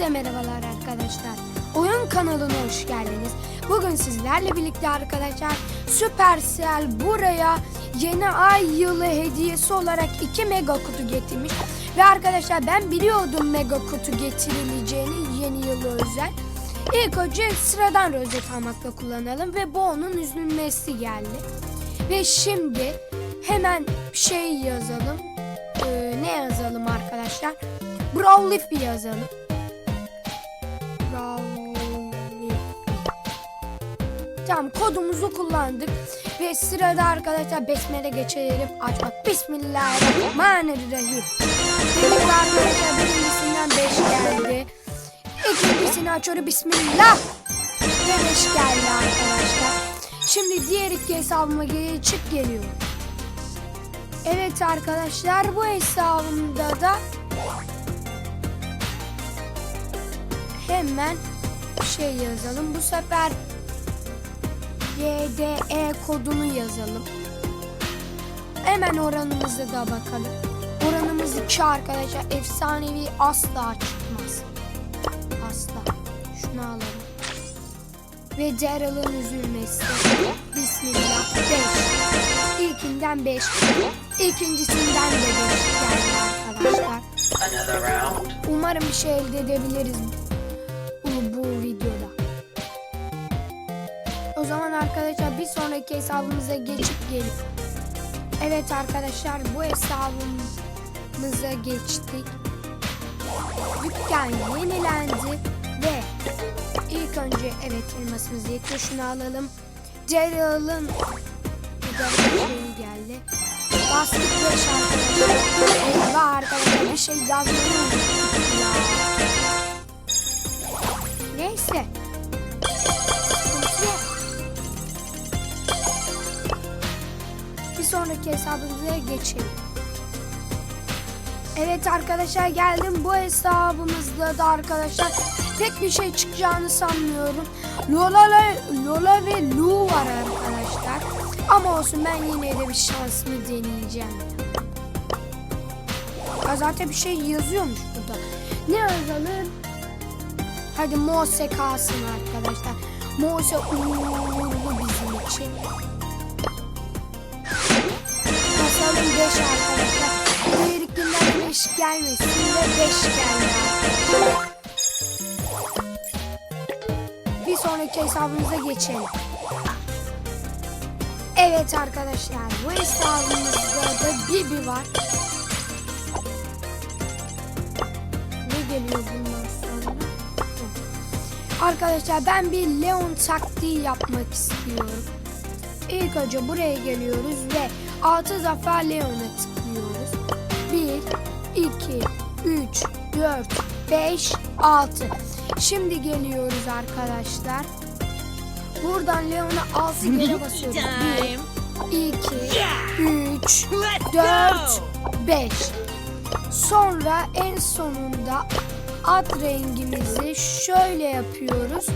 Hepinize merhabalar arkadaşlar. Oyun kanalına hoş geldiniz. Bugün sizlerle birlikte arkadaşlar Supercell buraya yeni ay yılı hediyesi olarak 2 mega kutu getirmiş. Ve arkadaşlar ben biliyordum mega kutu getirileceğini yeni yılı özel. İlk önce sıradan rozet almakla kullanalım ve bu onun üzülmesi geldi. Ve şimdi hemen şey yazalım. Ee, ne yazalım arkadaşlar? Brawlif yazalım. Tamam kodumuzu kullandık. Ve sırada arkadaşlar besmele geçelim. Açmak. Bismillahirrahmanirrahim. Ve arkadaşlar birincisinden 5 geldi. İkincisini açıyorum. Bismillah. Ve 5 geldi arkadaşlar. Şimdi diğer iki hesabıma geçip geliyor. Evet arkadaşlar bu hesabımda da hemen şey yazalım. Bu sefer YDE kodunu yazalım. Hemen oranımıza da bakalım. Oranımız 2 arkadaşlar. Efsanevi asla çıkmaz. Asla. Şunu alalım. Ve Daryl'ın üzülmesi. Bismillah. 5. İlkinden 5. İkincisinden de 5 geldi arkadaşlar. Umarım bir şey elde edebiliriz bu, bu videoda. Zaman arkadaşlar bir sonraki hesabımıza geçip gelip. Evet arkadaşlar bu hesabımıza geçtik. Dükkan yenilendi ve ilk önce evet elmasımızı yetiyor şunu alalım. Bir de bir şeyi geldi. Bastık 5 arkadaşlar. Eyvah arkadaşlar bir şey yazmayı unuttuk ya. Neyse. Sonraki hesabımıza geçelim. Evet arkadaşlar geldim. Bu hesabımızda da arkadaşlar tek bir şey çıkacağını sanmıyorum. Lola, Lola ve Lu var arkadaşlar. Ama olsun ben yine de bir şansımı deneyeceğim. Ya zaten bir şey yazıyormuş burada. Ne yazalım? Hadi Mose kalsın arkadaşlar. Mose uğurlu bizim için. Basalım 5 arkadaşlar. Diğer günden 5 gelmesin ve 5 geldi. Bir sonraki hesabımıza geçelim. Evet arkadaşlar bu hesabımızda da Bibi var. Ne geliyor bundan sonra? Arkadaşlar ben bir Leon taktiği yapmak istiyorum. İlk önce buraya geliyoruz ve 6 defa Leon'a tıklıyoruz. 1, 2, 3, 4, 5, 6. Şimdi geliyoruz arkadaşlar. Buradan Leon'a 6 kere basıyoruz. 1, 2, 3, 4, 5. Sonra en sonunda at rengimizi şöyle yapıyoruz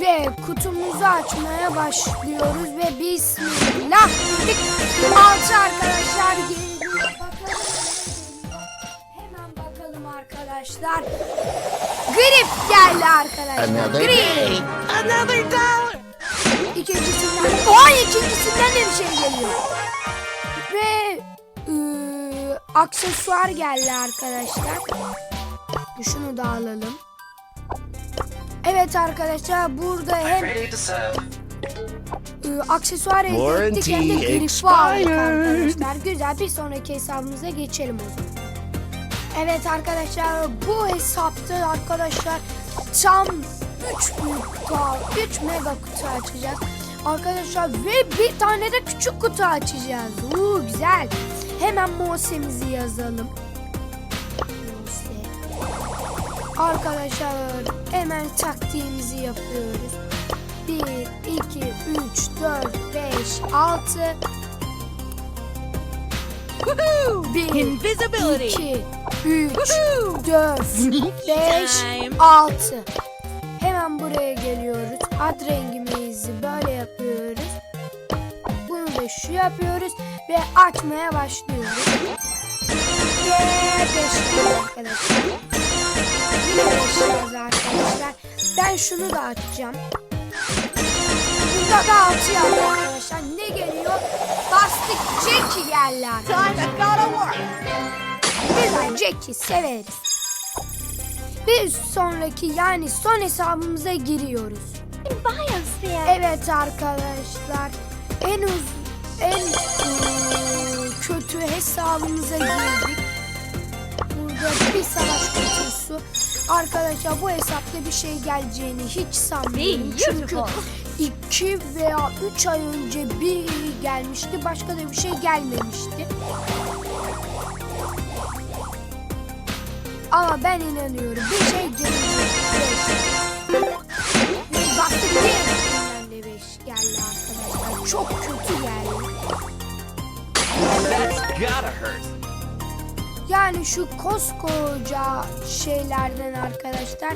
ve kutumuzu açmaya başlıyoruz ve bismillah. Altı arkadaşlar. Bakalım. Hemen bakalım arkadaşlar. Grip geldi arkadaşlar. Another Grip. Another dollar. İkincisinden, o ikincisinden de bir şey geliyor. Ve ıı, aksesuar geldi arkadaşlar. Şunu da alalım. Evet arkadaşlar burada hem ıı, aksesuar elde ettik hem de grifi aldık arkadaşlar. Güzel bir sonraki hesabımıza geçelim o zaman. Evet arkadaşlar bu hesapta arkadaşlar tam 3 büyük kutu, 3 mega kutu açacağız. Arkadaşlar ve bir tane de küçük kutu açacağız. Uuu güzel. Hemen Mose'mizi yazalım. Arkadaşlar hemen taktiğimizi yapıyoruz. 1, 2, 3, 4, 5, 6. Bir, Invisibility. 2, 3, 4, Sneaky 5, time. 6. Hemen buraya geliyoruz. Ad rengimizi böyle yapıyoruz. Bunu da şu yapıyoruz ve açmaya başlıyoruz. Ve 5 arkadaşlar. Yaşayacağız arkadaşlar. Ben şunu da açacağım. Burada da yazdı arkadaşlar. Ne geliyor? Bastık Jackie arkadaşlar. Time work. Biz Jackie severiz. Bir sonraki yani son hesabımıza giriyoruz. Evet arkadaşlar. En uz en ıı, kötü hesabımıza girdik. Burada bir savaş kutusu. Arkadaşlar bu hesapta bir şey geleceğini hiç sanmıyorum. Çünkü iki veya üç ay önce bir gelmişti. Başka da bir şey gelmemişti. Ama ben inanıyorum. Bir şey gelecek. Baktık beş geldi arkadaşlar. Çok Yani şu koskoca şeylerden arkadaşlar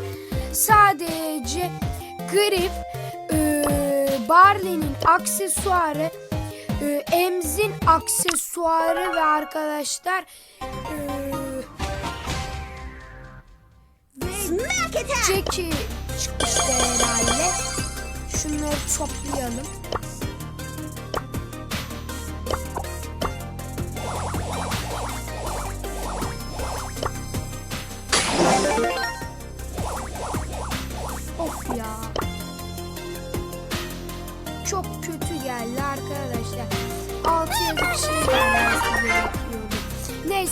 sadece Grip, e, Barley'nin aksesuarı, e, Emz'in aksesuarı ve arkadaşlar e. Jackie çıkmıştı herhalde. Şunları toplayalım.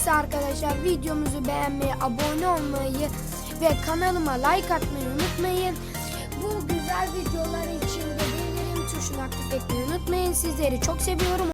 Neyse arkadaşlar videomuzu beğenmeyi, abone olmayı ve kanalıma like atmayı unutmayın. Bu güzel videolar için de bildirim tuşunu aktif etmeyi unutmayın. Sizleri çok seviyorum.